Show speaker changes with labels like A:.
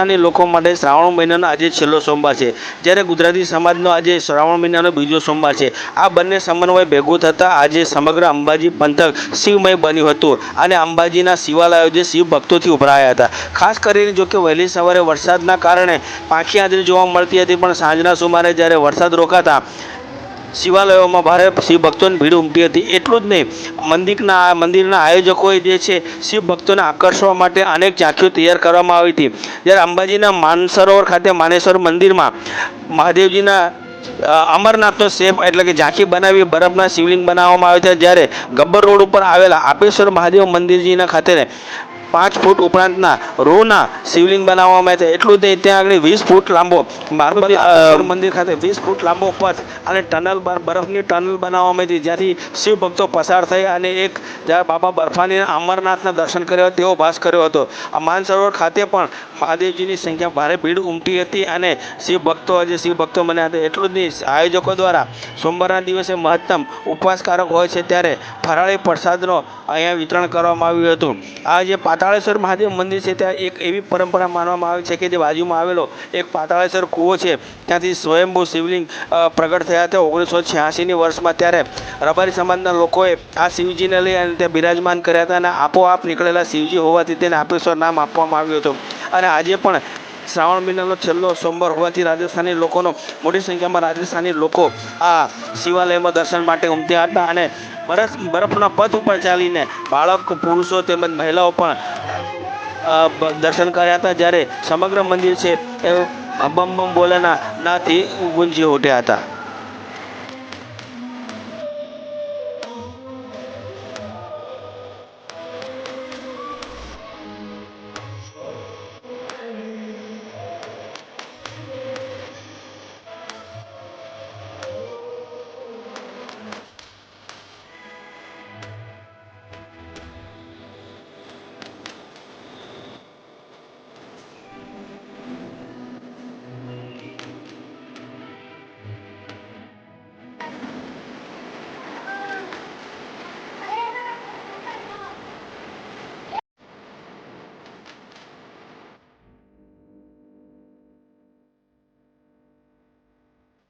A: રાજસ્થાની લોકો માટે શ્રાવણ મહિનાનો આજે છેલ્લો સોમવાર છે. જ્યારે ગુજરાતી સમાજનો આજે શ્રાવણ મહિનાનો બીજો સોમવાર છે. આ બંને સમન્વય ભેગું થતાં આજે સમગ્ર અંબાજી પંથક શિવમય બન્યું હતું અને અંબાજીના શિવાલયો જે શિવ ભક્તોથી ઉભરાયા હતા. ખાસ કરીને જો કે વહેલી સવારે વરસાદના કારણે પાંખી આંધળી જોવા મળતી હતી, પણ સાંજના સુમારે જ્યારે વરસાદ રોકાતા શિવાલયોમાં ભારે શિવ ભક્તોની ભીડ ઉમટી હતી. એટલું જ નહીં, મંદિરના મંદિરના આયોજકોએ જે છે શિવ ભક્તોને આકર્ષવા માટે અનેક ઝાંખીઓ તૈયાર કરવામાં આવી હતી. જ્યારે અંબાજીના માનસરોવર ખાતે માનેશ્વર મંદિરમાં મહાદેવજીના અમરનાથનો શેપ એટલે કે ઝાંખી બનાવી બરફના શિવલિંગ બનાવવામાં આવે છે. જ્યારે ગબ્બર રોડ ઉપર આવેલા આપેશ્વર મહાદેવ મંદિરજીના ખાતે પાંચ ફૂટ ઉપરાંતના રોના શિવલિંગ બનાવવામાં આવે છે. એટલું જ નહીં ત્યાં આગળ વીસ ફૂટ લાંબો મારુતિ અ, મંદિર ખાતે વીસ ફૂટ લાંબો પથ અને ટનલ બર- બરફની ટનલ બનાવવામાં આવી જ્યાંથી શિવ ભક્તો પસાર થઈ અને એક જ્યાં બાબા બર્ફાની અમરનાથના દર્શન કર્યો તેવો ભાસ કર્યો હતો. આ માનસરોવર ખાતે પણ મહાદેવજીની સંખ્યા ભારે ભીડ ઉમટી હતી અને શિવ ભક્તો આજે શિવ ભક્તો બન્યા હતા. એટલું જ નહીં આયોજકો દ્વારા સોમવારના દિવસે મહત્તમ ઉપવાસકારક હોય છે ત્યારે ફરાળી પ્રસાદનો અહીંયા વિતરણ કરવામાં આવ્યું હતું. આ જે પાતાળેશ્વર મહાદેવ મંદિર છે, ત્યાં એક એવી પરંપરા માનવામાં આવે છે કે જે બાજુમાં આવેલો એક પાતાળેશ્વર કૂવો છે, ત્યાંથી સ્વયંભૂ શિવલિંગ પ્રગટ થયા હતા ઓગણીસો છ્યાસીની વર્ષમાં. ત્યારે રબારી સમાજના લોકોએ આ શિવજીને લઈ અને ત્યાં બિરાજમાન કર્યા હતા અને આપોઆપ નીકળેલા શિવજી હોવાથી તેને આપેશ્વર નામ આપવામાં આવ્યું હતું. અને આજે પણ શ્રાવણ મહિનાનો છેલ્લો સોમવાર હોવાથી રાજસ્થાની લોકોનો મોટી સંખ્યામાં રાજસ્થાની લોકો આ શિવાલયમાં દર્શન માટે ઉમટ્યા હતા અને બરફ, બરફના પથ ઉપર ચાલીને બાળક, પુરુષો તેમજ મહિલાઓ પણ દર્શન કર્યા હતા જ્યારે સમગ્ર મંદિર છે એ બમ બમ બોલેના નાથી ગુંજી ઉઠ્યા હતા.